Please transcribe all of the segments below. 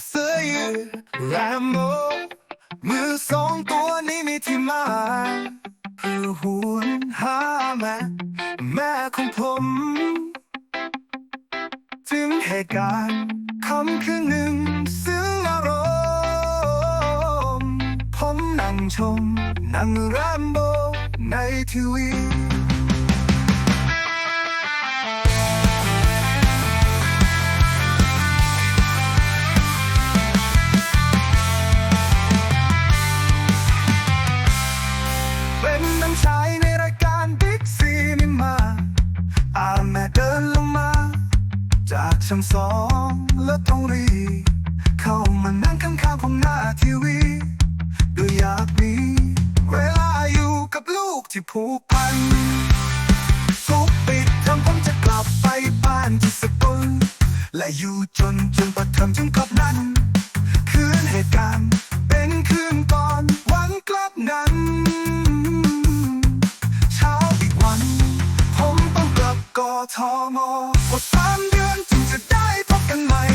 เสื้อยืดแรมโบมือสองตัวนี้มีที่มาเพื่อหวนหาแม่แม่ของผม ถึงเหตุการณ์คำคืนหนึ่งซึ่งอารมณ์ผมนั่งชมนั่งแรมโบในทีวี เป็นนังชายในรายการบิ๊กซีนิมาอาแม่เดินลงมา จากชั้นสองแล้วต้องรี เข้ามานั่งข้างๆผมหน้าทีวีด้วยอยากมีเวลาอยู่กับลูกที่ผูกพันทุกปิดทอมผมจะกลับไปบ้านที่สกลและอยู่จนจนปัดทอมถึงกลับนั้น กทมกว่าสามเดือนจึงจะได้พบกันใหม่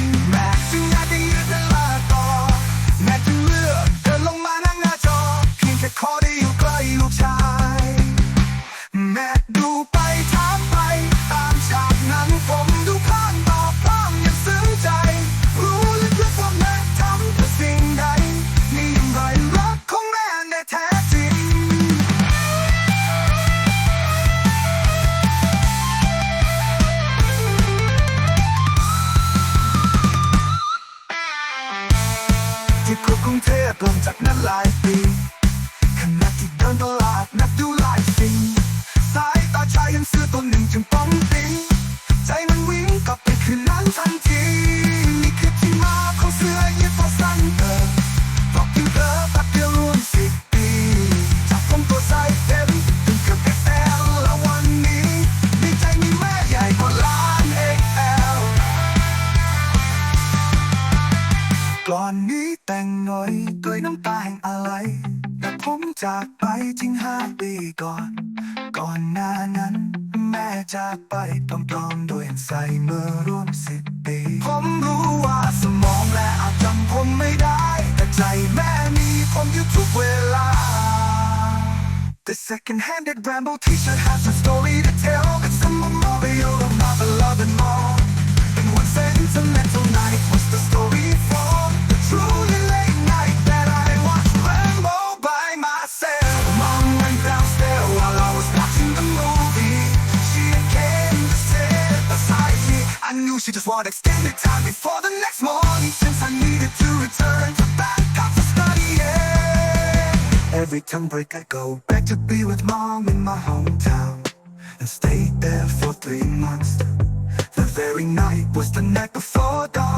ที่กรุงกรุงเทพลงจากนั้นหลายปีขณะที่เดินตลาดนับดูหลายสิ่ง สายตาชายยังซื้อตัวหนึ่งจึงป้องปิ้งใจมันวิ่งกลับไปคืนนั้นทันทีนี่คือที่มาของเสื้อยืดฟอสันเตอบอกถึงเธอแป๊บเดียวรวมสิบปีจากผมตัวไซส์เต็มถึงเกือบเอ็กแอลแล้ววันนี้ดีใจมีแม่ใหญ่กว่าล้านเอ็กแอลก่อน แต่งหน่อยด้วยน้ำตาแห่งอะไร แต่ผมจากไปจริงห้าปีก่อน ก่อนหน้านั้น แม่จากไปต้อมๆด้วยใส่เมื่อร่วมสิบปี ผมรู้ว่าสมองและอาจจำผมไม่ได้ แต่ใจแม่มีผมอยู่ทุกเวลา The second-handed ramble t-shirt has a story knew she just wanted extended time before the next morning. Since I needed to return to Bangkok to study. Every tongue break I go back to be with mom in my hometown And stayed there for three months. The very night was the night before dawn